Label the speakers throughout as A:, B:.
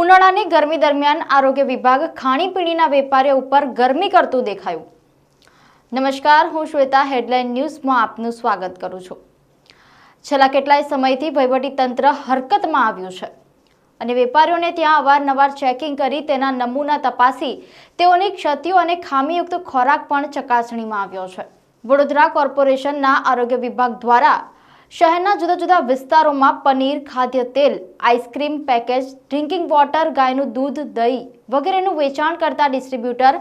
A: ઉનાળાની ગરમી દરમિયાન આરોગ્ય વિભાગ ખાણીપીણીના વેપારીઓ ઉપર ગરમી કરતું દેખાયું. નમસ્કાર, હું શ્વેતા હેડલાઇન ન્યૂઝમાં આપનું સ્વાગત કરું છું. છેલ્લા કેટલાય સમયથી તંત્ર હરકતમાં આવ્યું છે અને વેપારીઓને ત્યાં અવારનવાર ચેકિંગ કરી તેના નમૂના તપાસી તેઓની ક્ષતિઓ અને ખામીયુક્ત ખોરાક પણ ચકાસણીમાં આવ્યો છે. વડોદરા કોર્પોરેશનના આરોગ્ય વિભાગ દ્વારા શહેરના જુદા જુદા વિસ્તારોમાં પનીર, ખાદ્ય તેલ, આઈસ્ક્રીમ, પેકેજ, ડ્રિંકિંગ વોટર, ગાયનું દૂધ, દહીં વગેરેનું વેચાણ કરતા ડિસ્ટ્રીબ્યુટર,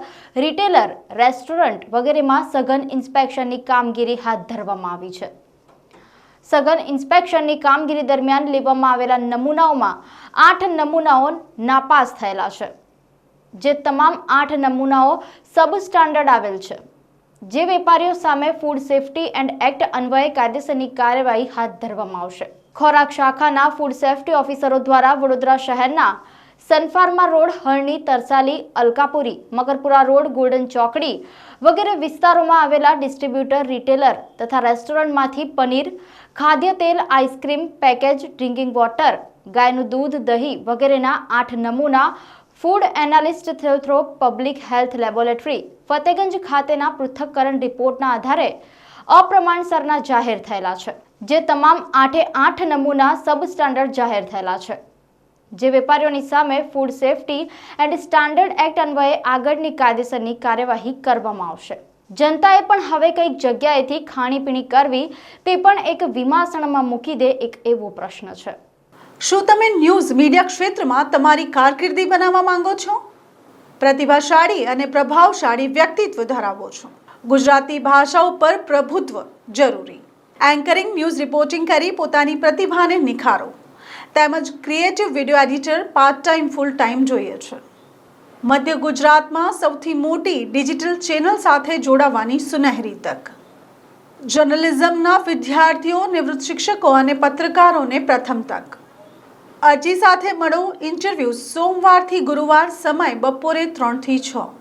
A: રિટેલર, રેસ્ટોરન્ટ વગેરેમાં સઘન ઇન્સ્પેક્શનની કામગીરી હાથ ધરવામાં આવી છે. સઘન ઇન્સ્પેક્શનની કામગીરી દરમિયાન લેવામાં આવેલા નમૂનાઓમાં આઠ નમૂનાઓ નાપાસ થયેલા છે, જે તમામ આઠ નમૂનાઓ સબ સ્ટાન્ડર્ડ આવેલ છે. જે વેપારીઓ સામે ફૂડ સેફ્ટી એન્ડ એક્ટ અન્વયે કાયદેસરની કાર્યવાહી હાથ ધરવામાં આવશે. ખોરાક શાખાના ફૂડ સેફ્ટી ઓફિસરો દ્વારા વડોદરા શહેરના Sun Pharma road, Harni, Tarsali, Alkapuri, Makarpura road, golden ચોકડી વગેરે વિસ્તારોમાં આવેલા ડિસ્ટ્રીબ્યુટર, રિટેલર તથા રેસ્ટોરન્ટમાંથી પનીર, ખાદ્ય તેલ, આઈસ્ક્રીમ, પેકેજ, ડ્રિંકિંગ વોટર, ગાયનું દૂધ, દહીં વગેરેના આઠ નમૂના food analyst through public health laboratory Fatehganj ખાતેના પૃથ્થકરણ રિપોર્ટના આધારે અપ્રમાણસરના જાહેર થયેલા છે, જે તમામ આઠે આઠ નમૂના સબ સ્ટાન્ડર્ડ જાહેર થયેલા છે. જે વેપારીઓની સામે food safety and standard act અન્વયે આગળની કાયદેસરની કાર્યવાહી કરવામાં આવશે. જનતાએ પણ હવે કંઈક જગ્યાએથી ખાણીપીણી કરવી તે પણ એક વિમાસણમાં મૂકી દે એક એવો પ્રશ્ન છે.
B: શું તમે ન્યૂઝ મીડિયા ક્ષેત્રમાં તમારી કારકિર્દી બનાવવા માંગો છો? પ્રતિભાશાળી અને પ્રભાવશાળી વ્યક્તિત્વ ધરાવો છો. ગુજરાતી ભાષા ઉપર પ્રભુત્વ જરૂરી. એન્કરિંગ ન્યૂઝ રિપોર્ટિંગ કરી પોતાની પ્રતિભાને નિખારો. તેમજ creative video editor part time full time જોઈએ છે. મધ્ય ગુજરાતમાં સૌથી મોટી ડિજિટલ ચેનલ સાથે જોડાવાની સુનહેરી તક. જર્નલિઝમના વિદ્યાર્થીઓ, નિવૃત્ત શિક્ષકો અને પત્રકારોને પ્રથમ તક. અરજી સાથે મળો ઇન્ટરવ્યૂ સોમવારથી ગુરુવાર સમય બપોરે ત્રણથી છ.